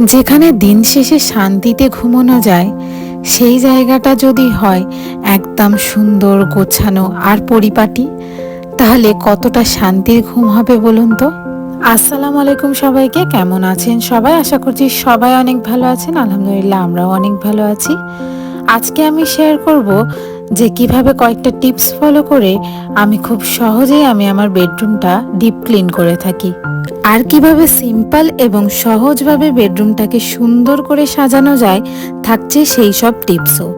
যেখানে দিন শেষে শান্তিতে ঘুমানো যায়, সেই জায়গাটা যদি হয় একদম সুন্দর, গোছানো আর পরিপাটি, তাহলে কতটা শান্তির ঘুম হবে বলুন তো? আসসালামু আলাইকুম সবাইকে, কেমন আছেন সবাই? আশা করছি সবাই অনেক ভালো আছেন, আলহামদুলিল্লাহ আমরাও অনেক ভালো আছি। আজকে আমি শেয়ার করব যে কীভাবে কয়েকটা টিপস ফলো করে আমি খুব সহজেই আমি আমার বেডরুমটা ডিপ ক্লিন করে থাকি। আর কীভাবে সিম্পল এবং সহজভাবে বেডরুমটাকে সুন্দর করে সাজানো যায়, থাকছে সেই সব টিপসও।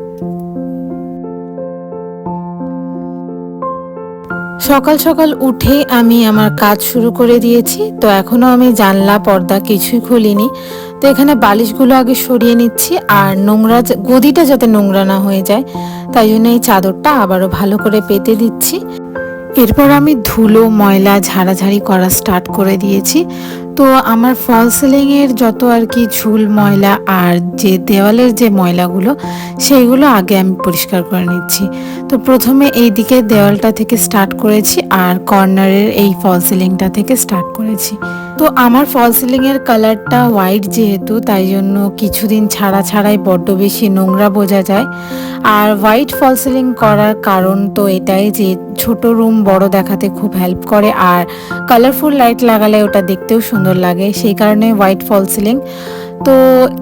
সকাল সকাল উঠে আমি আমার কাজ শুরু করে দিয়েছি, তো এখনও আমি জানলা, পর্দা কিছুই খুলিনি। তো এখানে বালিশগুলো আগে সরিয়ে নিচ্ছি, আর নোংরা গদিটা যাতে নোংরা না হয়ে যায়, তাই জন্য এই চাদরটা আবারও ভালো করে পেতে দিচ্ছি। এরপর আমি ধুলো, ময়লা, ঝাড়াঝাড়ি করা স্টার্ট করে দিয়েছি। তো আমার ফল সিলিংয়ের যত আর কি ঝুল, ময়লা আর যে দেওয়ালের যে ময়লাগুলো, সেইগুলো আগে আমি পরিষ্কার করে নিচ্ছি। তো প্রথমে এই দিকে দেওয়ালটা থেকে স্টার্ট করেছি। আর কর্নারের এই ফল সিলিংটা থেকে স্টার্ট করেছি। তো আমার ফল সিলিংয়ের কালারটা হোয়াইট যেহেতু, তাই জন্য কিছুদিন ছাড়া ছাড়াই বড্ড বেশি নোংরা বোঝা যায়। আর হোয়াইট ফল সিলিং করার কারণ তো এটাই যে, ছোট রুম বড় দেখাতে খুব হেল্প করে, আর কালারফুল লাইট লাগালে ওটা দেখতেও সুন্দর লাগে, সেই কারণে হোয়াইট ফল সিলিং তো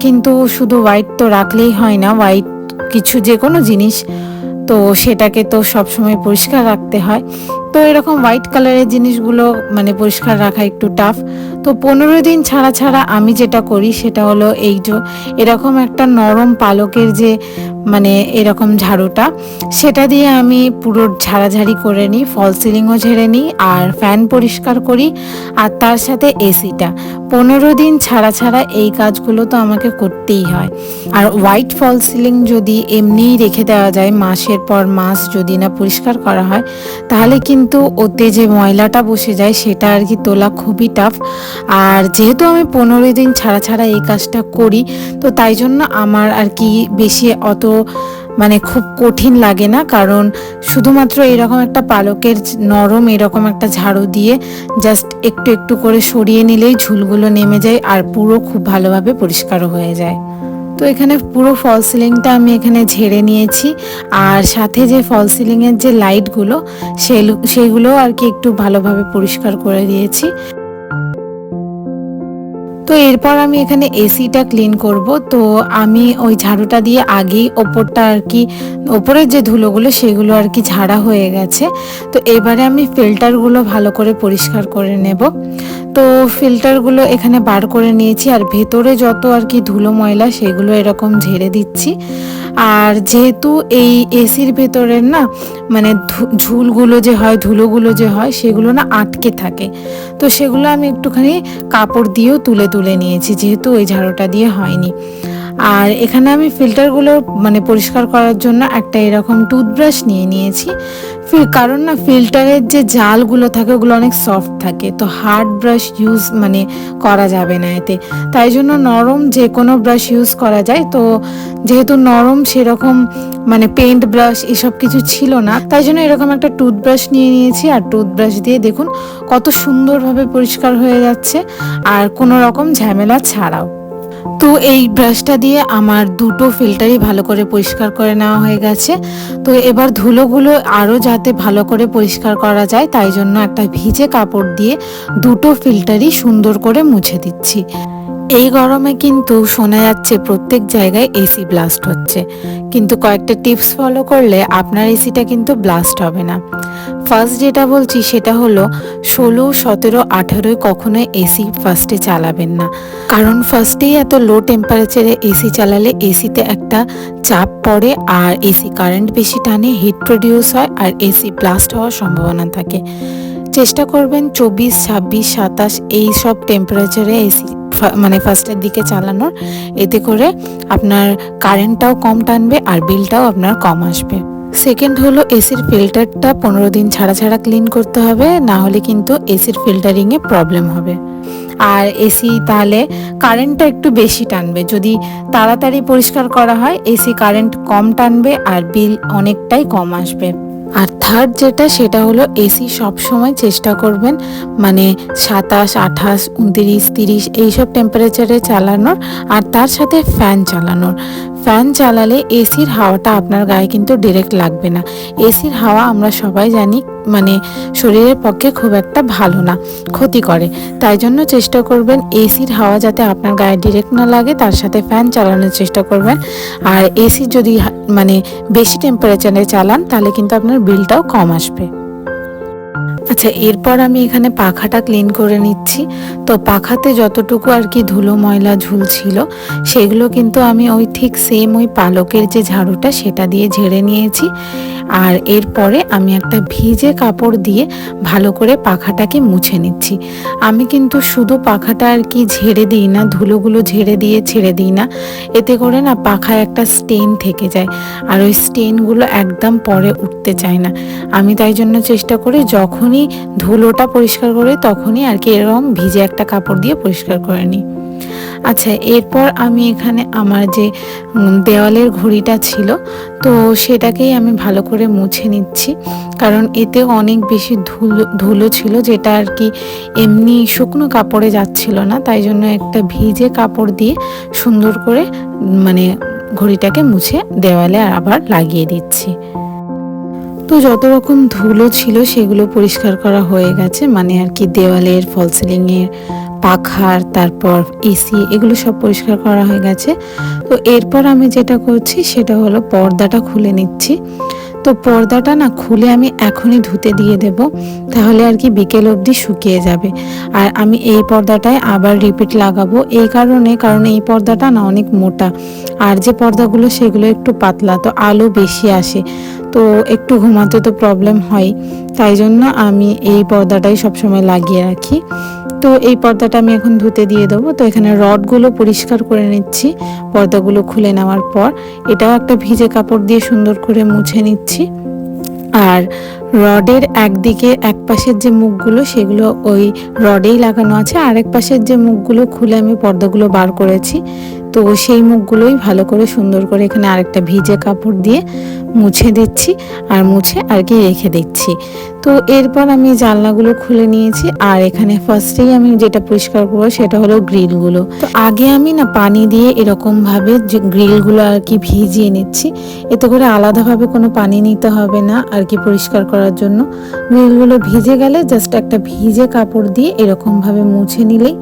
কিন্তু শুধু হোয়াইট তো রাখলেই হয় না হোয়াইট কিছু যে কোনো জিনিস, তো সেটাকে তো সবসময় পরিষ্কার রাখতে হয়। তো এরকম হোয়াইট কালারের জিনিসগুলো মানে পরিষ্কার রাখা একটু টাফ তো পনেরো দিন ছাড়া ছাড়া আমি যেটা করি সেটা হলো এই যে এরকম একটা নরম পালকের যে মানে এরকম ঝাড়ুটা, সেটা দিয়ে আমি পুরো ঝাড়াঝাড়ি করে নিই ফল সিলিংও ঝেড়ে নিই আর ফ্যান পরিষ্কার করি আর তার সাথে এসিটা পনেরো দিন ছাড়া ছাড়া এই কাজগুলো তো আমাকে করতেই হয়। আর হোয়াইট ফল সিলিং যদি এমনিই রেখে দেওয়া যায়, মাসের পর মাস যদি না পরিষ্কার করা হয়, তাহলে কিন্তু ওতে যে ময়লাটা বসে যায় সেটা আর কি তোলা খুবই টাফ আর যেহেতু আমি পনেরো দিন ছাড়া ছাড়া এই কাজটা করি, তো তাই জন্য আমার আর কি বেশি অত মানে খুব কঠিন লাগে না। কারণ শুধুমাত্র এরকম একটা পালকের নরম এরকম একটা ঝাড়ু দিয়ে জাস্ট একটু একটু করে সরিয়ে নিলেই ঝুলগুলো নেমে যায় আর পুরো খুব ভালোভাবে পরিষ্কারও হয়ে যায়। তো এখানে পুরো ফল সিলিংটা আমি এখানে ঝেড়ে নিয়েছি। আর সাথে যে ফল সিলিংয়ের যে লাইটগুলো সেইগুলো আর কি একটু ভালোভাবে পরিষ্কার করে দিয়েছি। তো এরপর আমি এখানে এসিটা ক্লিন করব। তো আমি ওই ঝাড়ুটা দিয়ে আগেই ওপরটা আর কি, ওপরের যে ধুলোগুলো, সেগুলো আর কি ঝাড়া হয়ে গেছে। তো এবারে আমি ফিল্টারগুলো ভালো করে পরিষ্কার করে নেব। তো ফিল্টারগুলো এখানে বার করে নিয়েছি আর ভেতরে যত আর কি ধুলো ময়লা সেগুলো এরকম ঝেড়ে দিচ্ছি। আর যেহেতু এই এসির ভেতরের না মানে ঝুলগুলো যে হয়, ধুলোগুলো যে হয় সেগুলো না আটকে থাকে। তো সেগুলো আমি একটুখানি কাপড় দিয়েও তুলে তুলে নিয়েছি যেহেতু ওই ঝাড়ুটা দিয়ে হয়নি। আর এখানে আমি ফিল্টারগুলো মানে পরিষ্কার করার জন্য একটা এরকম টুথব্রাশ নিয়ে নিয়েছি। কারণ না, ফিল্টারের যে জালগুলো থাকে, ওগুলো অনেক সফট থাকে, তো হার্ড ব্রাশ ইউজ মানে করা যাবে না এতে। তাই জন্য নরম যে কোনো ব্রাশ ইউজ করা যায়। তো যেহেতু নরম সেরকম মানে পেন্ট ব্রাশ এসব কিছু ছিল না, তাই জন্য এরকম একটা টুথব্রাশ নিয়ে নিয়েছি। আর টুথব্রাশ দিয়ে দেখুন কত সুন্দরভাবে পরিষ্কার হয়ে যাচ্ছে। আর কোনো রকম ঝামেলা ছাড়াও। তো এই ব্রাশটা দিয়ে আমার দুটো ফিল্টারই ভালো করে পরিষ্কার করে নেওয়া হয়ে গেছে। তো এবার ধুলোগুলো আরও যাতে ভালো করে পরিষ্কার করা যায়, তাই জন্য একটা ভিজে কাপড় দিয়ে দুটো ফিল্টারই সুন্দর করে মুছে দিচ্ছি। এই গরমে কিন্তু শোনা যাচ্ছে প্রত্যেক জায়গায় এসি ব্লাস্ট হচ্ছে। কিন্তু কয়েকটা টিপস ফলো করলে আপনার এসিটা কিন্তু ব্লাস্ট হবে না। ফার্স্ট যেটা বলছি সেটা হলো ষোলো, সতেরো, আঠারোয় কখনোই এসি ফার্স্টে চালাবেন না। কারণ ফার্স্টেই এত লো টেম্পারেচারে এসি চালালে এসিতে একটা চাপ পড়ে আর এসি কারেন্ট বেশি টানে হিট প্রডিউস হয় আর এসি ব্লাস্ট হওয়ার সম্ভাবনা থাকে। চেষ্টা করবেন চব্বিশ, ছাব্বিশ, সাতাশ এই সব টেম্পারেচারে এসি মানে ফার্স্টের দিকে চালানোর। এতে করে আপনার কারেন্টটাও কম টানবে আর বিলটাও আপনার কম আসবে। সেকেন্ড হলো এসির ফিল্টারটা পনেরো দিন ছাড়া ছাড়া ক্লিন করতে হবে, না হলে কিন্তু এসির ফিল্টারিংয়ে প্রবলেম হবে। আর এসি তাহলে কারেন্টটা একটু বেশি টানবে, যদি তাড়াতাড়ি পরিষ্কার করা হয় এসি কারেন্ট কম টানবে আর বিল অনেকটাই কম আসবে। আর থার্ড যেটা, সেটা হলো এসি সবসময় চেষ্টা করবেন মানে সাতাশ, আঠাশ, উনতিরিশ, তিরিশ, এইসব টেম্পারেচারে চালানোর, আর তার সাথে ফ্যান চালানোর। ফ্যান চালালে এসির হাওয়াটা আপনার গায়ে কিন্তু ডিরেক্ট লাগবে না। এসির হাওয়া আমরা সবাই জানি মানে শরীরের পক্ষে খুব একটা ভালো না, ক্ষতি করে। তাই জন্য চেষ্টা করবেন এসির হাওয়া যাতে আপনার গায়ে ডিরেক্ট না লাগে, তার সাথে ফ্যান চালানোর চেষ্টা করবেন। আর এসি যদি মানে বেশি টেম্পারেচারে চালান, তাহলে কিন্তু আপনার বিলটাও কম আসবে। আচ্ছা এরপর আমি এখানে পাখাটা ক্লিন করে নিচ্ছি। তো পাখাতে যতটুকু আর কি ধুলো, ময়লা ঝুলছিল সেগুলো কিন্তু আমি ওই ঠিক সেম ওই পালকের যে ঝাড়ুটা সেটা দিয়ে ঝেড়ে নিয়েছি। আর এরপরে আমি একটা ভিজে কাপড় দিয়ে ভালো করে পাখাটাকে মুছে নিচ্ছি। আমি কিন্তু শুধু পাখাটা আর কি ঝেড়ে দিই না, ধুলোগুলো ঝেড়ে দিয়ে ছেড়ে দিই না। এতে করে না পাখায় একটা স্টেন থেকে যায়, আর ওই স্টেনগুলো একদম পরে উঠতে চায় না। আমি তাই জন্য চেষ্টা করি যখনই ধুলোটা পরিষ্কার করে তখনই আর কি এরকম ভিজে একটা কাপড় দিয়ে পরিষ্কার করে নিই। আচ্ছা এরপর আমি এখানে আমার যে দেওয়ালের ঘড়িটা ছিল, তো সেটাকেই আমি ভালো করে মুছে নিচ্ছি। কারণ এতে অনেক বেশি ধুলো ধুলো ছিল যেটা আর কি এমনি শুকনো কাপড়ে যাচ্ছিল না। তাই জন্য একটা ভিজে কাপড় দিয়ে সুন্দর করে মানে ঘড়িটাকে মুছে দেওয়ালে আবার লাগিয়ে দিচ্ছি। তো যত রকম ধুলো ছিল সেগুলো পরিষ্কার করা হয়ে গেছে মানে আর কি দেওয়ালের ফল সিলিংয়ের পাখার, তারপর এসি, এগুলো সব পরিষ্কার করা হয়ে গেছে। তো এরপর আমি যেটা করছি সেটা হলো পর্দাটা খুলে নিচ্ছি। তো পর্দাটা না খুলে আমি এখনই ধুতে দিয়ে দেব, তাহলে আর কি বিকেল অবধি শুকিয়ে যাবে। আর আমি এই পর্দাটায় আবার রিপিট লাগাবো, এই কারণে, কারণ এই পর্দাটা না অনেক মোটা। আর যে পর্দাগুলো সেগুলো একটু পাতলা, তো আলো বেশি আসে। তো একটু ঘুমাতে তো প্রবলেম হয়। তাই জন্য আমি এই পর্দাটাই সবসময় লাগিয়ে রাখি। তো এই পর্দাটা আমি এখন ধুতে দিয়ে দেবো। তো এখানে রডগুলো পরিষ্কার করে নিচ্ছি, পর্দাগুলো খুলে নেওয়ার পর। এটাও একটা ভিজে কাপড় দিয়ে সুন্দর করে মুছে নিচ্ছি। আর রডের একদিকে এক পাশের যে মুখগুলো, সেগুলো ওই রডেই লাগানো আছে। আর এক পাশের যে মুখগুলো খুলে আমি পর্দাগুলো বার করেছি। তো সেই মুখগুলোই ভালো করে সুন্দর করে এখানে আরেকটা ভিজে কাপড় দিয়ে মুছে দিচ্ছি আর মুছে আর কি রেখে দিচ্ছি। তো এরপর আমি জানলাগুলো খুলে নিয়েছি, আর এখানে ফার্স্টেই আমি যেটা পরিষ্কার করব সেটা হলো গ্রিলগুলো। তো আগে আমি না পানি দিয়ে এরকমভাবে যে গ্রিলগুলো আর কি ভিজিয়ে নিচ্ছি, এতে করে আলাদাভাবে কোনো পানি নিতে হবে না আর কি পরিষ্কার করার জন্য। গ্রিলগুলো ভিজে গেলে জাস্ট একটা ভিজে কাপড় দিয়ে এরকমভাবে মুছে নিলেই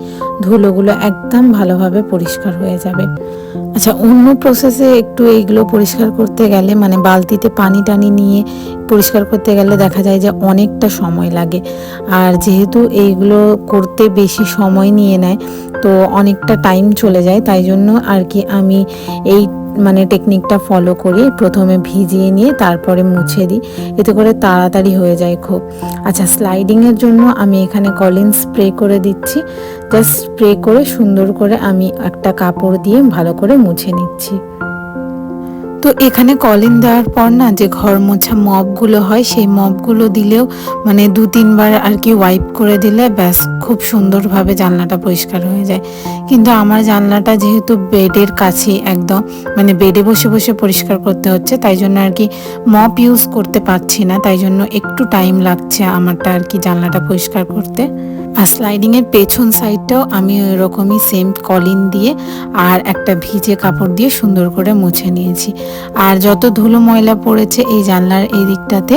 ধুলোগুলো একদম ভালোভাবে পরিষ্কার হয়ে যাবে। আচ্ছা অন্য প্রসেসে একটু এইগুলো পরিষ্কার করতে গেলে মানে বালতিতে পানি টানি নিয়ে পরিষ্কার করতে গেলে দেখা যায় যে অনেকটা সময় লাগে। আর যেহেতু এইগুলো করতে বেশি সময় নিয়ে নেয়, তো অনেকটা টাইম চলে যায়। তাই জন্য আর কি আমি এই মানে টেকনিকটা ফলো করি। প্রথমে ভিজিয়ে নিয়ে তারপরে মুছে দিই। এতে করে তাড়াতাড়ি হয়ে যায় খুব। আচ্ছা স্লাইডিংয়ের জন্য আমি এখানে কলিন স্প্রে করে দিচ্ছি। জাস্ট স্প্রে করে সুন্দর করে আমি একটা কাপড় দিয়ে ভালো করে মুছে নিচ্ছি। তো এখানে কলিন দেওয়ার পর না যে ঘর মোছা মপগুলো হয়, সেই মপগুলো দিলেও মানে দু তিনবার আর কি ওয়াইপ করে দিলে ব্যাস খুব সুন্দরভাবে জানলাটা পরিষ্কার হয়ে যায়। কিন্তু আমার জানলাটা যেহেতু বেডের কাছে একদম মানে বেডে বসে বসে পরিষ্কার করতে হচ্ছে, তাই জন্য আর কি মপ ইউজ করতে পারছি না, তাই জন্য একটু টাইম লাগছে আমারটা আর কি জানলাটা পরিষ্কার করতে। আর স্লাইডিং এর পেছন সাইডটাও আমি ওরকমই সেম কলিন দিয়ে আর একটা ভিজে কাপড় দিয়ে সুন্দর করে মুছে নিয়েছি। আর যত ধুলো ময়লা পড়েছে এই জানলার এই দিকটাতে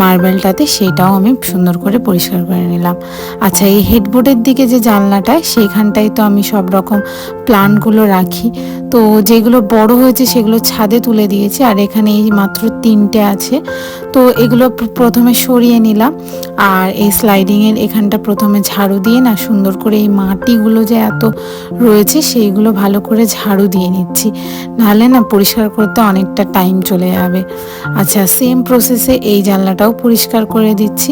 মার্বেলটাতে সেটাও আমি সুন্দর করে পরিষ্কার করে নিলাম। আচ্ছা এই হেডবোর্ডের দিকে যে জানলাটায় সেইখানটায় তো আমি সব রকম প্লান্টগুলো রাখি। তো যেগুলো বড় হয়েছে, সেগুলো ছাদে তুলে দিয়েছি আর এখানে এই মাত্র তিনটে আছে। তো এগুলো প্রথমে সরিয়ে নিলাম। আর এই স্লাইডিংয়ের এখানটা প্রথমে ঝাড়ু দিয়ে না, সুন্দর করে এই মাটিগুলো যে এত রয়েছে সেইগুলো ভালো করে ঝাড়ু দিয়ে নিচ্ছি। নাহলে না পরিষ্কার করতে অনেকটা টাইম চলে যাবে। আচ্ছা সেম প্রসেসে এই জানলাটাও পরিষ্কার করে দিচ্ছি।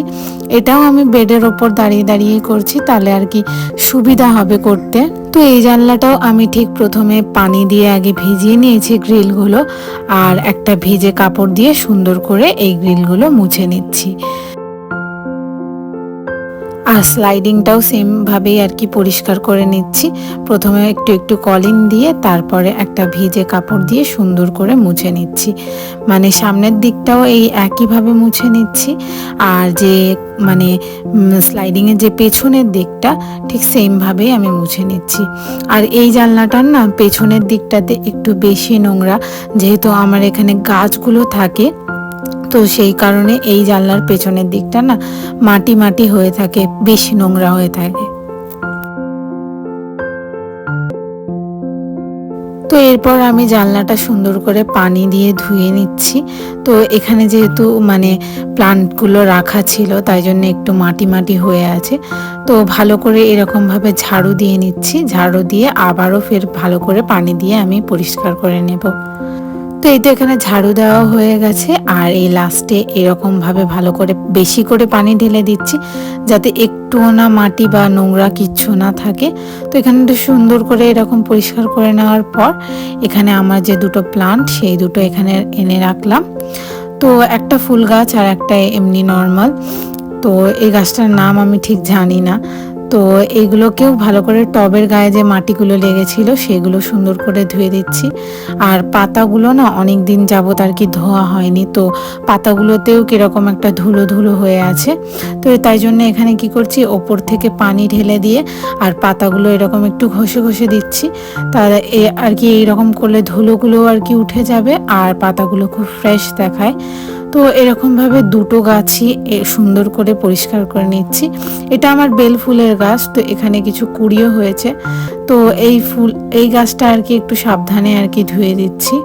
এটাও আমি বেডের ওপর দাঁড়িয়ে দাঁড়িয়ে করছি, তাহলে আর কি সুবিধা হবে করতে। তো এই জানলাটাও আমি ঠিক প্রথমে পানি দিয়ে আগে ভিজিয়ে নিয়েছি গ্রিলগুলো, আর একটা ভিজে কাপড় দিয়ে সুন্দর করে এই গ্রিলগুলো মুছে নিচ্ছি। আর স্লাইডিংটাও সেমভাবেই আর কি পরিষ্কার করে নিচ্ছি। প্রথমে একটু একটু কলিন দিয়ে তারপরে একটা ভিজে কাপড় দিয়ে সুন্দর করে মুছে নিচ্ছি। মানে সামনের দিকটাও এই একইভাবে মুছে নিচ্ছি। আর যে মানে স্লাইডিংয়ের যে পেছনের দিকটা, ঠিক সেমভাবেই আমি মুছে নিচ্ছি। আর এই জানলাটার না পেছনের দিকটাতে একটু বেশি নোংরা, যেহেতু আমার এখানে গাছগুলো থাকে তো সেই কারণে এই জানলার পেছনের দিকটা না মাটি মাটি হয়ে থাকে, বেশি নোংরা হয়ে থাকে। তো এরপর আমি জানলাটা সুন্দর করে পানি দিয়ে ধুয়ে নিচ্ছি। তো এখানে যেহেতু মানে প্লান্টগুলো রাখা ছিল, তাই জন্য একটু মাটি মাটি হয়ে আছে। তো ভালো করে এরকমভাবে ঝাড়ু দিয়ে নিচ্ছি। ঝাড়ু দিয়ে আবারও ফের ভালো করে পানি দিয়ে আমি পরিষ্কার করে নেব। তো এই তো এখানে ঝাড়ু দেওয়া হয়ে গেছে, আর এই লাস্টে এরকম ভাবে ভালো করে বেশি করে পানি ঢেলে দিচ্ছি, যাতে একটুও না মাটি বা নোংরা কিচ্ছু না থাকে। তো এখানে একটু সুন্দর করে এরকম পরিষ্কার করে নেওয়ার পর, এখানে আমার যে দুটো প্লান্ট সেই দুটো এখানে এনে রাখলাম। তো একটা ফুল গাছ আর একটা এমনি নর্মাল তো এই গাছটার নাম আমি ঠিক জানি না। তো এইগুলোকেও ভালো করে টবের গায়ে যে মাটিগুলো লেগেছিল সেগুলো সুন্দর করে ধুয়ে দিচ্ছি। আর পাতাগুলো না অনেক দিন যাবত আর কি ধোয়া হয়নি। তো পাতাগুলোতেও কীরকম একটা ধুলো ধুলো হয়ে আছে। তো তাই জন্য এখানে কি করছি, ওপর থেকে পানি ঢেলে দিয়ে আর পাতাগুলো এরকম একটু ঘষে ঘষে দিচ্ছি। তাহলে এ আর কি এইরকম করলে ধুলোগুলো আর কি উঠে যাবে আর পাতাগুলো খুব ফ্রেশ দেখায়। তো এরকমভাবে দুটো গাছই সুন্দর করে পরিষ্কার করে নিচ্ছি। এটা আমার বেল ফুলের গাছ, তো এখানে কিছু কুড়িও হয়েছে। তো এই ফুল, এই গাছটা আর কি একটু সাবধানে আর কি ধুয়ে দিচ্ছি।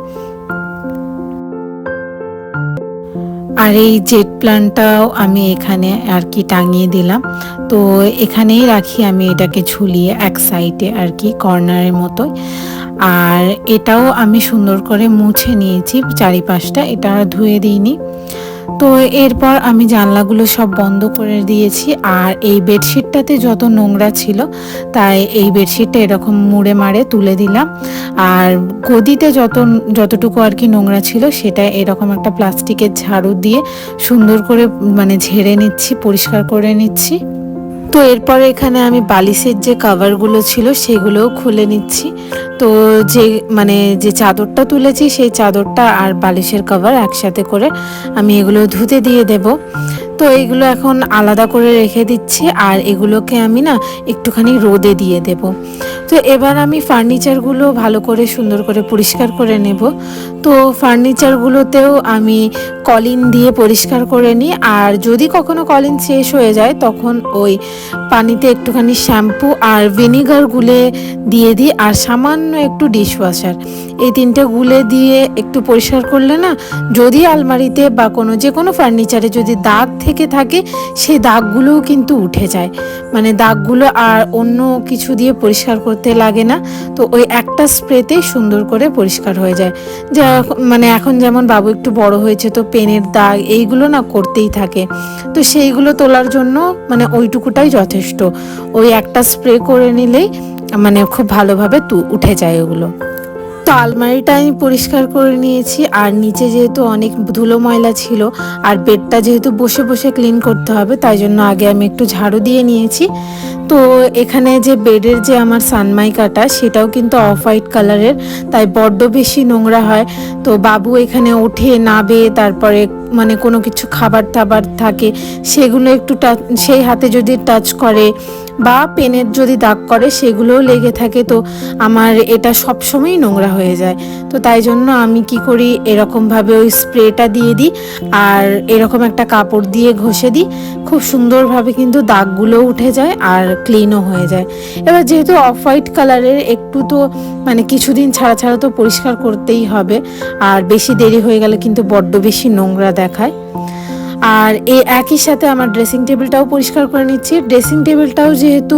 আর এই জেট প্লান্টটাও আমি এখানে আর কি টাঙিয়ে দিলাম। তো এখানেই রাখি আমি এটাকে ঝুলিয়ে এক সাইডে আর কি, কর্নারের মতোই। আর এটাও আমি সুন্দর করে মুছে নিয়েছি, চারিপাশটা এটা ধুয়ে দিইনি। তো এরপর আমি জানলাগুলো সব বন্ধ করে দিয়েছি আর এই বেডশিটটাতে যত নোংরা ছিল, তাই এই বেডশিটটা এরকম মুড়ে মারে তুলে দিলাম। আর গদিতে যত, যতটুকু আর কি নোংরা ছিল, সেটা এরকম একটা প্লাস্টিকের ঝাড়ু দিয়ে সুন্দর করে মানে ঝেড়ে নিচ্ছি, পরিষ্কার করে নিচ্ছি। তো এরপরে এখানে আমি বালিশের যে কাভারগুলো ছিল সেগুলোও খুলে নিচ্ছি। তো যে মানে যে চাদরটা তুলেছি সেই চাদরটা আর বালিশের কভার একসাথে করে আমি এগুলো ধুতে দিয়ে দেব। তো এগুলো এখন আলাদা করে রেখে দিচ্ছি আর এগুলোকে আমি না একটুখানি রোদে দিয়ে দেব। তো এবার আমি ফার্নিচারগুলো ভালো করে, সুন্দর করে পরিষ্কার করে নেব। তো ফার্নিচারগুলোতেও আমি কলিন দিয়ে পরিষ্কার করে নিই। আর যদি কখনো কলিন শেষ হয়ে যায়, তখন ওই পানিতে একটুখানি শ্যাম্পু আর ভিনিগার গুলে দিয়ে দিই। আর সামান্য একটু ডিশওয়াশার। এই তিনটে গুলে দিয়ে একটু পরিষ্কার করলে না, যদি আলমারিতে বা কোনো যে কোনো ফার্নিচারে যদি দাগ থেকে থাকে সেই দাগগুলোও কিন্তু উঠে যায়। মানে দাগগুলো আর অন্য কিছু দিয়ে পরিষ্কার করতে লাগে না, তো ওই একটা স্প্রেতেই সুন্দর করে পরিষ্কার হয়ে যায়। যা মানে এখন যেমন বাবু একটু বড় হয়েছে, তো পেনের দাগ এইগুলো না করতেই থাকে। তো সেইগুলো তোলার জন্য মানে ওইটুকুটাই যথেষ্ট। ওই একটা স্প্রে করে নিলেই মানে খুব ভালোভাবে তু, উঠে যায় ওগুলো। তো আলমারিটা আমি পরিষ্কার করে নিয়েছি, আর নিচে যেহেতু অনেক ধুলো ময়লা ছিল, আর বেডটা যেহেতু বসে বসে ক্লিন করতে হবে, তাই জন্য আগে আমি একটু ঝাড়ু দিয়ে নিয়েছি। তো এখানে যে বেডের যে আমার সানমাইকাটা সেটাও কিন্তু অফ হোয়াইট কালারের, তাই বড্ড বেশি নোংরা হয়। তো বাবু এখানে ওঠে, নাবে, তারপরে মানে কোনো কিছু খাবার টাবার থাকে, সেগুলো একটু সেই হাতে যদি টাচ করে বা পেনের যদি দাগ করে, সেগুলোও লেগে থাকে। তো আমার এটা সবসময়ই নোংরা হয়ে যায়। তো তাই জন্য আমি কি করি, এরকমভাবে ওই স্প্রেটা দিয়ে দিই আর এরকম একটা কাপড় দিয়ে ঘষে দিই। খুব সুন্দরভাবে কিন্তু দাগগুলোও উঠে যায় আর ক্লিনও হয়ে যায়। এবার যেহেতু অফ হোয়াইট কালারের একটু তো মানে কিছুদিন ছাড়া ছাড়া তো পরিষ্কার করতেই হবে। আর বেশি দেরি হয়ে গেলে কিন্তু বড্ড বেশি নোংরা দেখায়। আর এ একই সাথে আমার ড্রেসিং টেবিলটাও পরিষ্কার করে নিচ্ছি। ড্রেসিং টেবিলটাও যেহেতু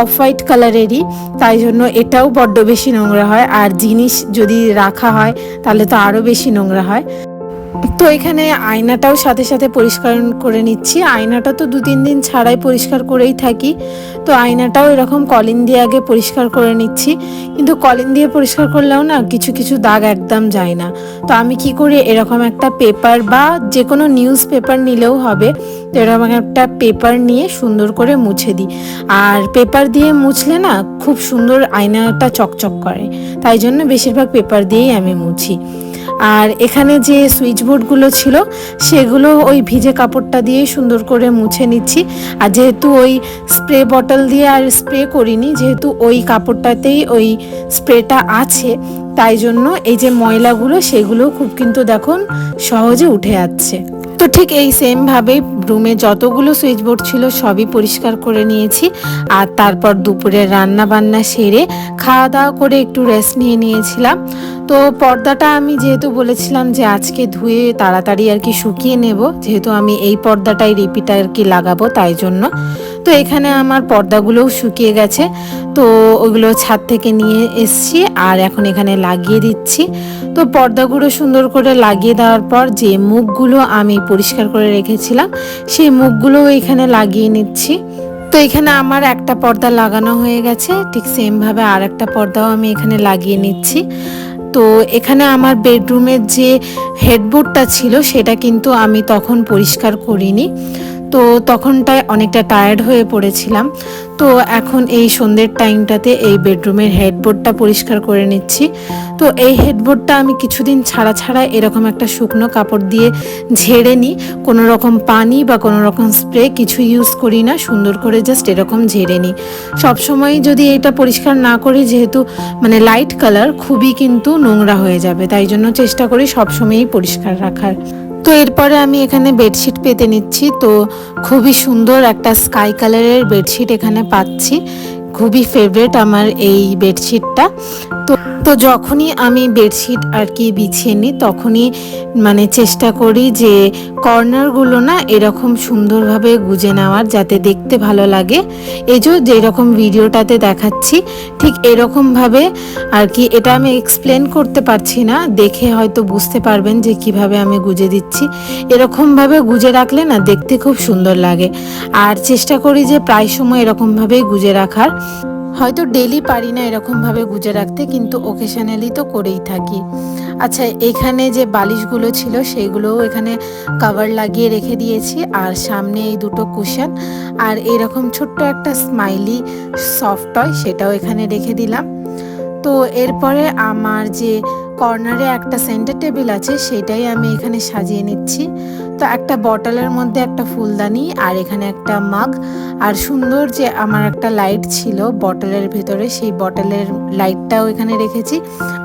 অফ হোয়াইট কালারেরই তাই জন্য এটাও বড্ড বেশি নোংরা হয়। আর জিনিস যদি রাখা হয়, তাহলে তো আরও বেশি নোংরা হয়। তো এখানে আয়নাটাও সাথে সাথে পরিষ্কার করে নিচ্ছি। আয়নাটা তো দু তিন দিন ছাড়াই পরিষ্কার করেই থাকি। তো আয়নাটাও এরকম কলিন দিয়ে আগে পরিষ্কার করে নিচ্ছি। কিন্তু কলিন দিয়ে পরিষ্কার করলেও না কিছু কিছু দাগ একদম যায় না। তো আমি কি করি, এরকম একটা পেপার বা যে কোনো নিউজ পেপার নিলেও হবে, তো এরকম একটা পেপার নিয়ে সুন্দর করে মুছে দিই। আর পেপার দিয়ে মুছলে না খুব সুন্দর আয়নাটা চকচক করে। তাই জন্য বেশিরভাগ পেপার দিয়েই আমি মুছি। আর এখানে যে সুইচ বোর্ডগুলো ছিল, সেগুলো ওই ভিজে কাপড়টা দিয়ে সুন্দর করে মুছে নিচ্ছি। আর যেহেতু ওই স্প্রে বটল দিয়ে আর স্প্রে করিনি, যেহেতু ওই কাপড়টাতেই ওই স্প্রেটা আছে, তাই জন্য এই যে ময়লাগুলো, সেগুলো খুব কিন্তু দেখুন সহজে উঠে যাচ্ছে তো ঠিক এই সেমভাবেই রুমে যতগুলো সুইচবোর্ড ছিল সবই পরিষ্কার করে নিয়েছি। আর তারপর দুপুরে রান্না বান্না সেরে খাওয়া দাওয়া করে একটু রেস্ট নিয়ে নিয়েছিলাম। তো পর্দাটা আমি যেহেতু বলেছিলাম যে আজকে ধুয়ে তাড়াতাড়ি আর কি শুকিয়ে নেব, যেহেতু আমি এই পর্দাটাই রিপিট আর কি লাগাবো তাই জন্য। তো এখানে আমার পর্দাগুলোও শুকিয়ে গেছে। তো ওইগুলো ছাদ থেকে নিয়ে এসছি আর এখন এখানে লাগিয়ে দিচ্ছি। তো পর্দাগুলো সুন্দর করে লাগিয়ে দেওয়ার পর যে মুখগুলো আমি পরিষ্কার করে রেখেছিলাম, সেই মুখগুলো এখানে লাগিয়ে নিচ্ছি। তো এখানে আমার একটা পর্দা লাগানো হয়ে গেছে, ঠিক সেমভাবে আর একটা পর্দাও আমি এখানে লাগিয়ে নিচ্ছি। তো এখানে আমার বেডরুমের যে হেডবোর্ডটা ছিল, সেটা কিন্তু আমি তখন পরিষ্কার করিনি। তো তখনটায় অনেকটা টায়ার্ড হয়ে পড়েছিলাম। তো এখন এই সন্ধ্যের টাইমটাতে এই বেডরুমের হেডবোর্ডটা পরিষ্কার করে নিচ্ছি। তো এই হেডবোর্ডটা আমি কিছুদিন ছাড়া ছাড়া এরকম একটা শুকনো কাপড় দিয়ে ঝেড়ে নিই কোনো রকম পানি বা কোনো রকম স্প্রে কিছু ইউজ করি না, সুন্দর করে জাস্ট এরকম ঝেড়ে নিই সবসময় যদি এটা পরিষ্কার না করি, যেহেতু মানে লাইট কালার খুবই কিন্তু নোংরা হয়ে যাবে। তাই জন্য চেষ্টা করি সবসময়ই পরিষ্কার রাখার। তো এরপরে আমি এখানে বেডশিট পেতে নিচ্ছি। তো খুবই সুন্দর একটা স্কাই কালারের বেডশিট এখানে পাচ্ছি। খুবই ফেভারেট আমার এই বেডশিটটা। তো তো যখনই আমি বেডশিট আর কি বিছিয়ে নিই, তখনই মানে চেষ্টা করি যে কর্নারগুলো না এরকম সুন্দরভাবে গুজে নেওয়ার যাতে দেখতে ভালো লাগে। এই যে যেরকম ভিডিওটাতে দেখাচ্ছি, ঠিক এরকমভাবে আর কি, এটা আমি এক্সপ্লেন করতে পারছি না, দেখে হয়তো বুঝতে পারবেন যে কীভাবে আমি গুজে দিচ্ছি। এরকমভাবে গুজে রাখলে না দেখতে খুব সুন্দর লাগে। আর চেষ্টা করি যে প্রায় সময় এরকমভাবেই গুজে রাখার। হয়তো ডেলি পারি না এরকমভাবে গুজে রাখতে, কিন্তু ওকেশনালি তো করেই থাকি। আচ্ছা এখানে যে বালিশগুলো ছিল সেইগুলোও এখানে কাভার লাগিয়ে রেখে দিয়েছি, আর সামনে এই দুটো কুশন আর এরকম ছোট্ট একটা স্মাইলি সফট টয় সেটাও এখানে রেখে দিলাম। তো এরপরে আমার যে কর্নারে একটা সেন্টার টেবিল আছে, সেটাই আমি এখানে সাজিয়ে নিচ্ছি। তো একটা বটলের মধ্যে একটা ফুলদানি আর এখানে একটা মাগ। আর সুন্দর যে আমার একটা লাইট ছিল বটলের ভেতরে, সেই বটলের লাইটটাও এখানে রেখেছি।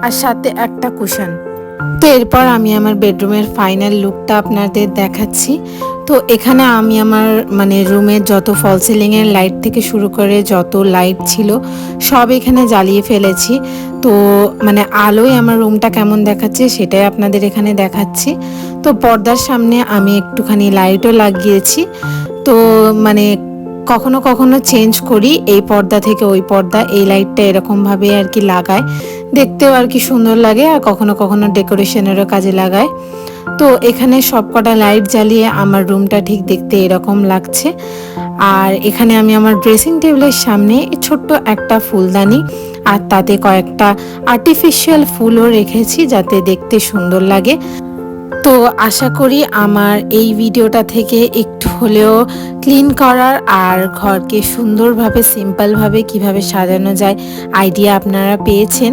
আর সাথে একটা কুশন। তো এরপর আমি আমার বেডরুমের ফাইনাল লুকটা আপনাদের দেখাচ্ছি। তো এখানে আমি আমার মানে রুমের যত ফল সিলিংয়ের লাইট থেকে শুরু করে যত লাইট ছিল, সব এখানে জ্বালিয়ে ফেলেছি। তো মানে আলোয় আমার রুমটা কেমন দেখাচ্ছে সেটাই আপনাদের এখানে দেখাচ্ছি। তো পর্দার সামনে আমি একটুখানি লাইটও লাগিয়েছি। তো মানে কখনো কখনো চেঞ্জ করি, এই পর্দা থেকে ওই পর্দা, এই লাইটটা এরকমভাবে আর কি লাগায়। দেখতেও আর কি সুন্দর লাগে আর কখনো কখনো ডেকোরেশনেরও কাজে লাগায়। তো এখানে সবকটা লাইট জ্বালিয়ে আমার রুমটা ঠিক দেখতে এরকম লাগছে। আর এখানে আমি আমার ড্রেসিং টেবিলের সামনে ছোট্ট একটা ফুলদানি আর তাতে কয়েকটা আর্টিফিশিয়াল ফুলও রেখেছি যাতে দেখতে সুন্দর লাগে। তো আশা করি আমার এই ভিডিওটা থেকে একটু হলেও ক্লিন করার আর ঘরকে সুন্দরভাবে সিম্পলভাবে কীভাবে সাজানো যায় আইডিয়া আপনারা পেয়েছেন।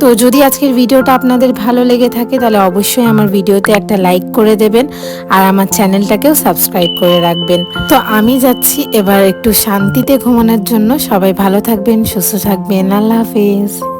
তো যদি আজকের ভিডিওটা আপনাদের ভালো লেগে থাকে তাহলে অবশ্যই আমার ভিডিওতে একটা লাইক করে দেবেন আর আমার চ্যানেলটাকেও সাবস্ক্রাইব করে রাখবেন। তো আমি যাচ্ছি এবার একটু শান্তিতে ঘুমানোর জন্য। সবাই ভালো থাকবেন, সুস্থ থাকবেন। আল্লাহ হাফিজ।